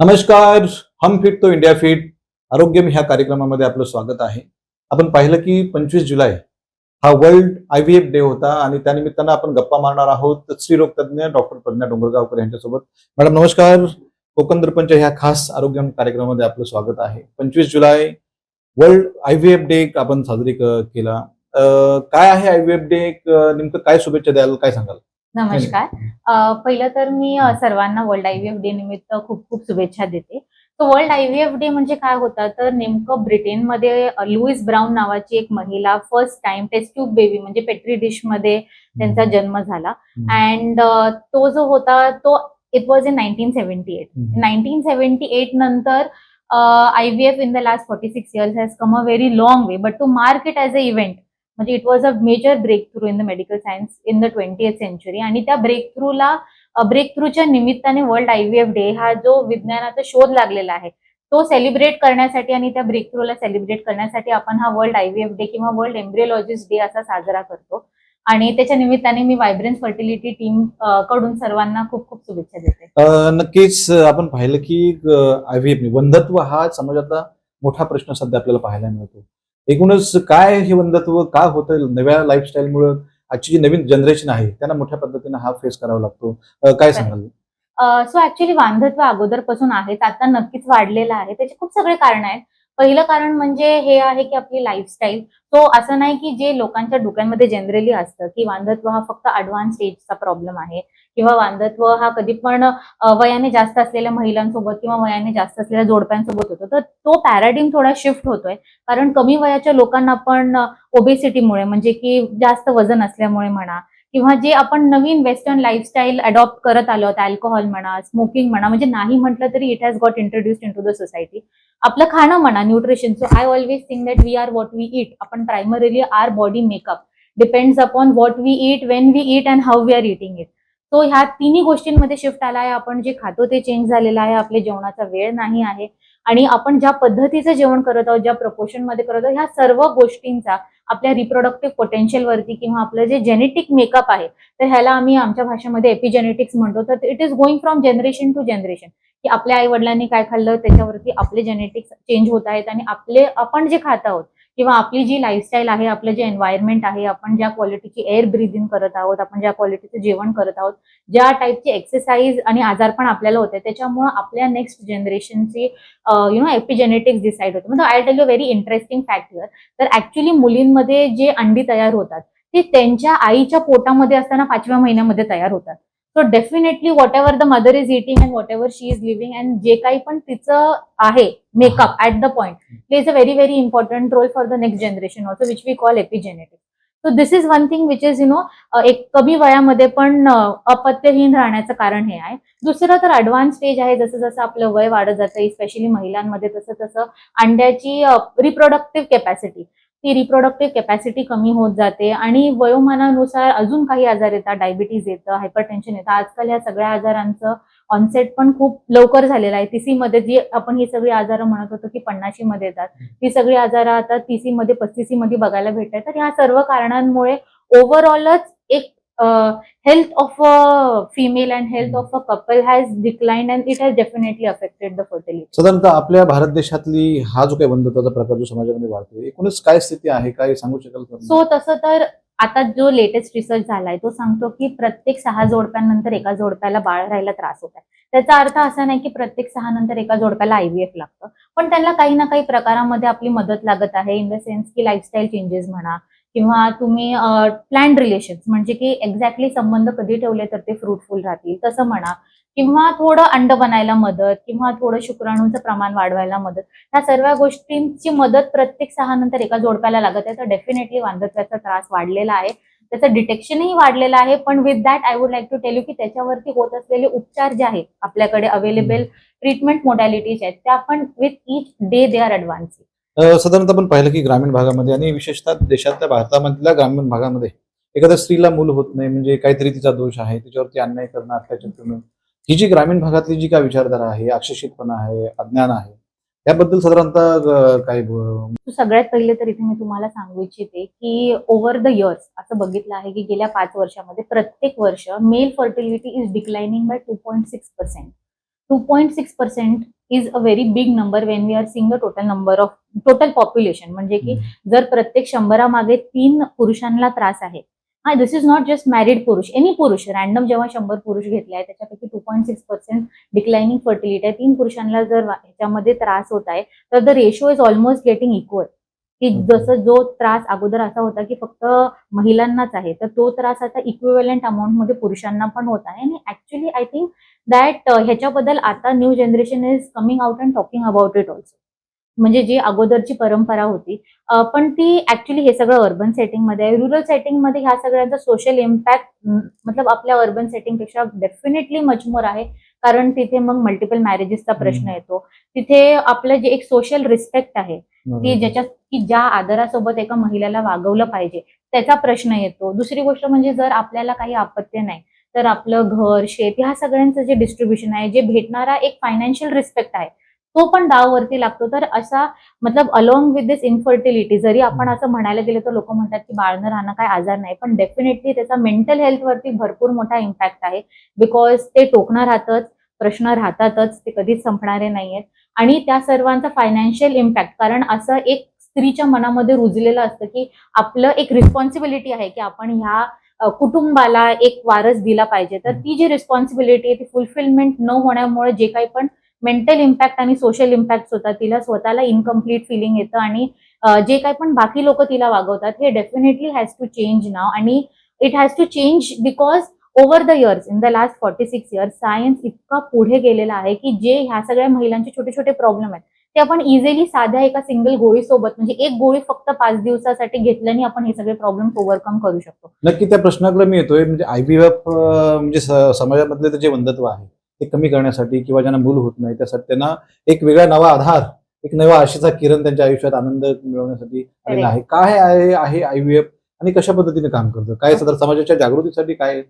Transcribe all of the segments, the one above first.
नमस्कार हम फिट तो इंडिया फिट आरोग्यम ह्या कार्यक्रमामध्ये आपलं स्वागत आहे. आपण पाहिलं की पंचवीस जुलै हा world I V F day होता आणि त्यानिमित्तानं आपण गप्पा मारणार आहोत स्त्रीरोग तज्ज्ञ डॉक्टर प्रज्ञा डोंगरगावकर यांच्यासोबत. मॅडम नमस्कार. कोकण दर्पणच्या ह्या खास आरोग्य कार्यक्रमामध्ये आपलं स्वागत आहे. पंचवीस जुलै world I V F day आपण साजरी केला. काय आहे आय व्ही एफ डे नेमकं काय शुभेच्छा द्याल? काय सांगाल? नमस्कार. पहिलं तर मी सर्वांना वर्ल्ड आयव्हीएफ डे निमित्त खूप खूप शुभेच्छा देते. तो वर्ल्ड आयव्हीएफ डे म्हणजे काय होता? तर नेमकं ब्रिटनमध्ये लुईस ब्राऊन नावाची एक महिला first time test tube baby म्हणजे पेट्री डिशमध्ये त्यांचा जन्म झाला. अँड तो जो होता तो it was in nineteen seventy eight. Nineteen seventy eight नंतर I V F in the last forty six years has come a very long way but to mark it as a event म्हणजे it was a major breakthrough in the medical science in the twenty century आणि त्या break थ्रूला ब्रेक थ्रूच्या निमित्ताने world I V F day हा जो विज्ञानाचा शोध लागलेला आहे तो सेलिब्रेट करण्यासाठी आणि त्या ब्रेक थ्रूला सेलिब्रेट करण्यासाठी आपण हा world I V F day किंवा वर्ल्ड एम्ब्रिओलॉजिस्ट डे असा साजरा करतो. आणि त्याच्या निमित्ताने मी व्हायब्रन्स फर्टिलिटी टीमकडून सर्वांना खूप खूप शुभेच्छा देते. नक्कीच आपण पाहिलं की आय व्ही एफ वंधत्व हा समाजातला मोठा प्रश्न सध्या आपल्याला पाहायला मिळतो. एकूणच काय हे वंधत्व का होतं नव्या लाईफस्टाईलमुळे आजची जी नवीन जनरेशन आहे त्यांना मोठ्या पद्धतीने हा फेस करावा लागतो. काय सांगाल? सो ऍक्च्युली वांधत्व अगोदरपासून आहेत आता नक्कीच वाढलेलं आहे. त्याचे खूप सगळे कारण आहेत. पहिलं कारण म्हणजे हे आहे की आपली लाईफस्टाईल तो असं नाही की जे लोकांच्या डोक्यांमध्ये जनरली असतं की वांधत्व हा फक्त अडव्हान्स स्टेजचा प्रॉब्लेम आहे. किंवा वांधत्व हा कधी पण वयाने जास्त असलेल्या महिलांसोबत किंवा वयाने जास्त असलेल्या जोडप्यांसोबत होतो. तर तो पॅराडिम थोडा शिफ्ट होतोय. कारण कमी वयाच्या लोकांना पण ओबेसिटीमुळे म्हणजे की जास्त वजन असल्यामुळे म्हणा किंवा जे आपण नवीन वेस्टर्न लाईफस्टाईल अडॉप्ट करत आलो आहोत अल्कोहोल म्हणा स्मोकिंग म्हणा म्हणजे नाही म्हटलं तरी it has got introduced into the society आपलं खाणं म्हणा nutrition so I always think that we are what we eat आपण primarily are body makeup depends upon what we eat when we eat and how we are eating it so ह्या तिन्ही गोष्टींमध्ये shift आला आहे आपण जे खातो ते चेंज झालेलं आहे. आपल्या जेवणाचा वेळ नाही आहे. आणि आपण ज्या पद्धतीचं जेवण करत आहोत ज्या प्रपोर्शनमध्ये करत आहोत ह्या सर्व गोष्टींचा आपल्या रिप्रोडक्टिव्ह पोटेन्शियल वरती किंवा आपलं जे जेनेटिक मेकअप आहे तर ह्याला आम्ही आमच्या भाषेमध्ये एपिजेनेटिक्स म्हणतो. तर it is going from generation to generation की आपल्या आई वडिलांनी काय खाल्लं त्याच्यावरती आपले जेनेटिक्स चेंज होत आहेत आणि आपले आपण जे खात आहोत किंवा आपली जी लाईफस्टाईल आहे आपलं जे एन्व्हायरमेंट आहे आपण ज्या क्वालिटीची एअर ब्रिदिंग करत आहोत आपण ज्या क्वालिटीचं जेवण करत आहोत ज्या टाईपची एक्सरसाइज आणि आजार पण आपल्याला होते त्याच्यामुळे आपल्या नेक्स्ट जनरेशनची यु नो एपिजेनेटिक्स डिसाईड होते. म्हणजे I tell you very interesting fact here तर ऍक्च्युली मुलींमध्ये जे अंडी तयार होतात ते त्यांच्या आईच्या पोटामध्ये असताना पाचव्या महिन्यामध्ये तयार होतात. So definitely whatever the mother is eating and whatever she is living and जे काही पण तिचं आहे makeup at the point plays a very very important role for the next generation also which we call epigenetic so this is one thing which is you know एक कमी वयामध्ये पण uh, अपत्यहीन राहण्याचं कारण हे आहे. दुसरं तर ऍडव्हान्स स्टेज आहे जसं जसं आपलं वय वाढत जातं स्पेशली महिलांमध्ये तसं तसं अंड्याची uh, रिप्रोडक्टिव्ह कॅपॅसिटी ती रिप्रोडक्टिव्ह कॅपॅसिटी कमी होत जाते आणि वयोमानानुसार अजून काही आजार येतात डायबिटीज येतं हायपरटेन्शन येतं. आजकाल या सगळ्या आजारांचं ऑनसेट पण खूप लवकर झालेलं आहे. तिसी मध्ये जी आपण ही सगळी आजारं म्हणत होतो की पन्नाशी मध्ये येतात. ती सगळी आजारं आता तिसी मध्ये पस्तीसी मध्ये बघायला भेटतात. तर ह्या सर्व कारणांमुळे ओव्हरऑलच एक health of a female and health of a couple has declined and it has definitely affected the fertility साधारणतः आपल्या भारत देशातली हा जो काही वंधत्वाचा प्रकार जो समाजामध्ये वाढतोय एकूणच काय स्थिती आहे काय सांगू शकाल का? सो तसं तर आता जो लेटेस्ट रिसर्च झालाय तो सांगतो की प्रत्येक सहा जोडप्यानंतर एका जोडप्याला बाळ राहायला त्रास होत आहे त्याचा अर्थ असा नाही की प्रत्येक सहा नंतर एका जोडप्याला आयव्हीएफ लागतं पण त्यांना काही ना काही प्रकारामध्ये आपली मदत लागत आहे इन द सेन्स की लाईफस्टाईल चेंजेस म्हणा किंवा तुम्ही प्लॅन रिलेशन म्हणजे की एक्झॅक्टली संबंध कधी ठेवले तर ते फ्रुटफुल राहतील तसं म्हणा. किंवा थोडं अंड बनायला मदत किंवा थोडं शुक्राणूंचं प्रमाण वाढवायला मदत. ह्या सर्व गोष्टींची मदत प्रत्येक सहा नंतर एका जोडप्याला लागत आहे. तर डेफिनेटली वांधत्वाचा त्रास वाढलेला आहे. त्याचं डिटेक्शनही वाढलेलं आहे. पण with that I would like to tell you की त्याच्यावरती होत असलेले उपचार जे आहेत आपल्याकडे अवेलेबल ट्रीटमेंट मोडॅलिटीज आहेत त्या पण with each day they are advancing uh, साधारणतः आपण पाहिलं की ग्रामीण भागामध्ये आणि विशेषतः देशातल्या भारतामधल्या ग्रामीण भागामध्ये एखाद्या स्त्रीला मूल होत नाही म्हणजे काहीतरी तिचा दोष आहे तिच्यावरती अन्याय करणं अत्याचार करणं. ही जी ग्रामीण भागातली जी काय विचारधारा आहे अक्षशितपणा आहे अज्ञान आहे याबद्दल साधारणतः काय सगळ्यात पहिले तर इथे मी तुम्हाला सांगू इच्छिते की ओव्हर द इयर्स असं बघितलं आहे की गेल्या पाच वर्षामध्ये प्रत्येक वर्ष male fertility is declining by two point six percent two point six percent is a very big number when we are seeing the total number of total population म्हणजे की जर प्रत्येक शंभरामागे तीन पुरुषांना त्रास आहे. हा this is not just married पुरुष. एनी पुरुष रॅन्डम जेव्हा शंभर पुरुष घेतले आहे त्याच्यापैकी two point six percent declining fertility आहे. तीन पुरुषांना जर ह्याच्यामध्ये त्रास होत आहे तर the ratio is almost getting equal की. जसं जो त्रास अगोदर असा होता की फक्त महिलांनाच आहे तर तो त्रास आता इक्विव्हलंट अमाऊंटमध्ये पुरुषांना पण होत आहे. आणि ऍक्च्युली आय थिंक दॅट ह्याच्याबद्दल आता new generation is coming out and talking about it also म्हणजे जी अगोदरची परंपरा होती. पण ती ऍक्च्युली हे सगळं अर्बन सेटिंगमध्ये आहे. रुरल सेटिंगमध्ये ह्या सगळ्यांचा सोशल इम्पॅक्ट मतलब आपल्या अर्बन सेटिंगपेक्षा डेफिनेटली मचमोर आहे. कारण तिथे मग मल्टिपल मॅरेजेसचा प्रश्न. येतो. तिथे आपलं जे एक सोशल रिस्पेक्ट आहे की ज्याच्यात की ज्या आदरासोबत एका महिलेला वागवलं पाहिजे त्याचा प्रश्न येतो. दुसरी गोष्ट म्हणजे जर आपल्याला काही आपत्ती नाही तर आपलं घर शेत ह्या सगळ्यांचं जे डिस्ट्रीब्युशन आहे जे भेटणारा एक फायनान्शियल रिस्पेक्ट आहे तो पण डाववरती लागतो. तर असा मतलब अलॉंग विथ दिस इन्फर्टिलिटी जरी आपण. असं म्हणायला गेलं तर लोक म्हणतात की बाळ न राहणं काय आजार नाही पण डेफिनेटली त्याचा मेंटल हेल्थवरती भरपूर मोठा इम्पॅक्ट आहे. बिकॉज ते टोकणं राहतच प्रश्न राहतातच ते कधीच संपणारे नाहीयेत. आणि त्या सर्वांचा फायनान्शियल इम्पॅक्ट कारण असं एक स्त्रीच्या मनामध्ये रुजलेलं असतं की आपलं एक रिस्पॉन्सिबिलिटी आहे की आपण ह्या कुटुंबाला एक वारस दिला पाहिजे. तर ती जी रिस्पॉन्सिबिलिटी आहे ती फुलफिलमेंट न होण्यामुळे जे काही पण मेंटल इम्पॅक्ट आणि सोशल इम्पॅक्ट होतात तिला स्वतःला इनकम्प्लीट फिलिंग येतं आणि जे काही पण बाकी लोक तिला वागवतात हे डेफिनेटली हॅज टू चेंज नाव आणि it has to change because over the years in the last forty six years science इतका पुढे गेलेला आहे की जे ह्या सगळ्या महिलांचे छोटे छोटे प्रॉब्लेम आहेत ते आपण इझिली साध्या एका सिंगल गोळीसोबत म्हणजे एक गोळी फक्त पाच दिवसासाठी घेतल्याने आपण हे सगळे प्रॉब्लेम ओव्हरकम करू शकतो. नक्की त्या प्रश्नाकडे मी येतोय. म्हणजे आयव्हीएफ म्हणजे समाजामधले जे बंधत्व आहे ते कमी करण्यासाठी किंवा ज्यांना मूल होत नाही त्यासाठी त्यांना एक वेगळा नवा आधार एक नवा आशेचा किरण त्यांच्या आयुष्यात आनंद मिळवण्यासाठी आलेला आहे. काय आहे आयव्हीएफ आणि कशा पद्धतीने काम करतं? काय सदर समाजाच्या जागृतीसाठी काय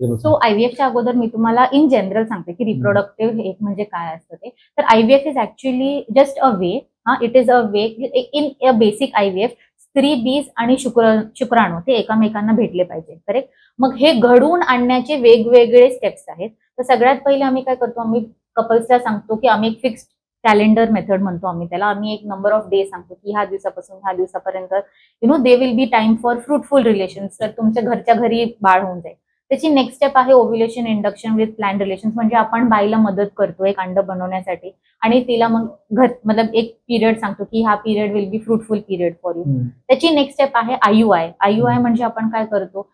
सो आयव्हीएफच्या अगोदर मी तुम्हाला इन जनरल सांगते की रिप्रोडक्टिव्ह एक म्हणजे काय असतं ते. तर IVF is actually just a way हा it is a way in a basic IVF स्त्री बीज आणि शुक्र शुक्राणू ते एकमेकांना भेटले पाहिजे करेक्ट मग हे घडवून आणण्याचे वेगवेगळे स्टेप्स आहेत. तर सगळ्यात पहिले आम्ही काय करतो आम्ही कपल्सला सांगतो की आम्ही एक फिक्स्ड कॅलेंडर मेथड म्हणतो आम्ही त्याला. आम्ही एक नंबर ऑफ डे सांगतो की ह्या दिवसापासून ह्या दिवसापर्यंत you know they will be time for fruitful relations तर तुमच्या घरच्या घरी बाळ होऊन जाईल. त्याची नेक्स्ट स्टेप आहे ovulation induction with plan relation म्हणजे आपण बाईला मदत करतो एक अंड बनवण्यासाठी. आणि तिला मग घर मतलब एक पिरियड सांगतो की हा period will be fruitful period for you. त्याची नेक्स्ट स्टेप आहे आयु आय. आयु आय म्हणजे आपण काय करतो?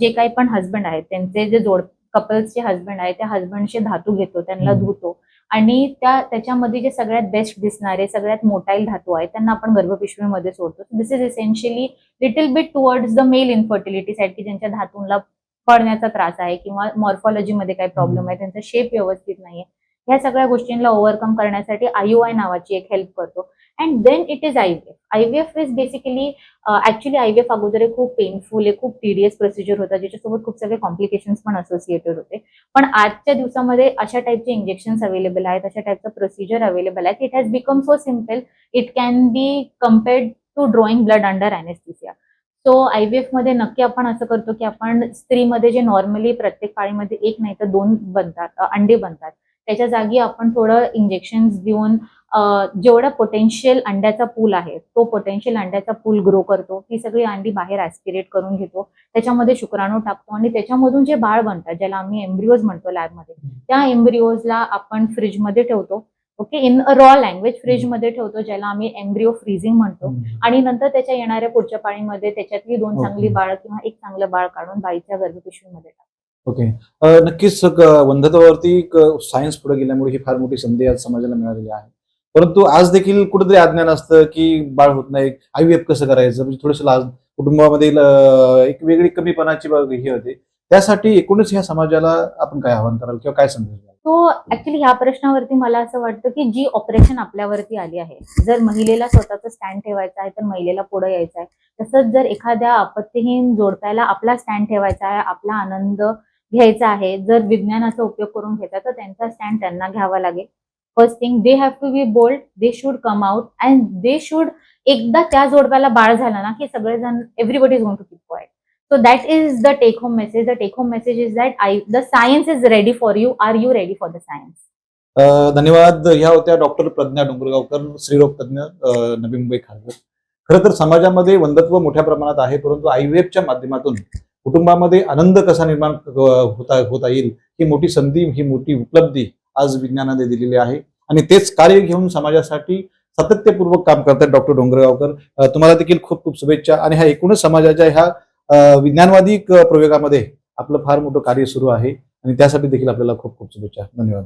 जे काही पण हस्बंड आहेत त्यांचे जे जोड कपल्सचे हस्बंड आहेत त्या हस्बंडचे धातू घेतो त्यांना. धुतो. आणि त्या त्याच्यामध्ये जे सगळ्यात बेस्ट दिसणारे सगळ्यात मोटाईल धातू आहेत त्यांना आपण गर्भपिशवीमध्ये सोडतो. This is essentially little bit towards the male infertility side की ज्यांच्या धातूंना पडण्याचा त्रास आहे किंवा मॉर्फॉलॉजीमध्ये काही प्रॉब्लेम आहे त्यांचा शेप व्यवस्थित नाहीये. ह्या सगळ्या गोष्टींना ओव्हरकम करण्यासाठी आय नावाची एक हेल्प करतो. And then it is IVF IVF is basically actually IVF अगोदर खूप पेनफुल आहे खूप टीडियस प्रोसिजर होता ज्याच्यासोबत खूप सगळे कॉम्प्लिकेशन्स पण असोसिएटेड होते. पण आजच्या दिवसामध्ये अशा टाईपचे इंजेक्शन्स अवेलेबल आहेत अशा टाईपचं प्रोसिजर अवेलेबल आहेत. It has become so simple it can be compared to drawing blood under anaesthesia so आयव्हीएफमध्ये नक्की आपण असं करतो की आपण स्त्रीमध्ये जे नॉर्मली प्रत्येक पाळीमध्ये एक नाही तर दोन बनतात अंडे बनतात. त्याच्या जागी आपण थोडं इंजेक्शन देऊन जेवढा पोटेन्शियल अंड्याचा पूल आहे तो पोटेन्शियल अंड्याचा पूल ग्रो करतो. ती सगळी अंडी बाहेर ऍस्पिरेट करून घेतो. त्याच्यामध्ये शुक्राणू टाकतो आणि त्याच्यामधून जे बाळ बनतात ज्याला आम्ही एम्ब्रिओज म्हणतो लॅबमध्ये त्या एम्ब्रिओजला आपण फ्रीजमध्ये ठेवतो. Okay? In a raw language फ्रीजमध्ये ठेवतो ज्याला आम्ही एम्ब्रिओ फ्रीजिंग म्हणतो. आणि नंतर त्याच्या येणाऱ्या पुढच्या पाळीमध्ये त्याच्यातली दोन. चांगली बाळ किंवा एक चांगलं बाळ काढून बाईच्या गर्भपिशवीमध्ये टाकतो. ओके. नक्कीच वंध्यत्वावरती सायन्स पुढे गेल्यामुळे ही फार मोठी संधी आज समाजाला मिळालेली आहे. परंतु आज देखील कुठेतरी अज्ञान असतं की बाळ होत नाही आयव्हीएफ कसं करायचं? म्हणजे थोडंसं लाज कुटुंबामधील अ, एक वेगळी कमीपणाची ही होते. त्यासाठी एकूणच ह्या समाजाला आपण काय आव्हान कराल किंवा काय संदेश द्याल? सो ऍक्च्युली ह्या प्रश्नावरती मला असं वाटतं की जी ऑपरेशन आपल्यावरती आली आहे जर महिलेला स्वतःचा स्टँड ठेवायचा आहे तर महिलेला पुढे यायचं आहे. तसंच जर एखाद्या आपत्तीहीन जोडप्याला आपला स्टँड ठेवायचा आहे आपला आनंद घ्यायचा आहे जर विज्ञानाचा उपयोग करून घ्यायचा तर त्यांचा स्टँड त्यांना घ्यावा लागेल. First thing they have to be bold they should come out and they should एकदा त्या जोडप्याला बाळ झालं ना की सगळेजण everybody is gonna keep quiet So that is the take home message. The take home message is that I the science is ready for you. Are you ready for the science? धन्यवाद ह्या होत्या doctor Pragya डोंगरगावकर स्त्रीरोग तज्ञ नवी मुंबई खारघर खरं तर समाजामध्ये वंधत्व मोठ्या प्रमाणात आहे परंतु आयव्हीएफच्या माध्यमातून कुटुंबामध्ये आनंद कसा निर्माण होता होता येईल ही मोठी संधी ही मोठी उपलब्धी आज विज्ञानाने दिलेली आहे आणि तेच कार्य घेऊन समाजासाठी सातत्यपूर्वक काम करतात डॉक्टर डोंगरगावकर तुम्हाला देखील खूप खूप शुभेच्छा आणि ह्या एकूणच समाजाच्या ह्या विज्ञानवादी प्रयोगामध्ये आपलं फार मोठं कार्य सुरू आहे आणि त्यासाठी देखील आपल्याला खूप खूप शुभेच्छा. धन्यवाद.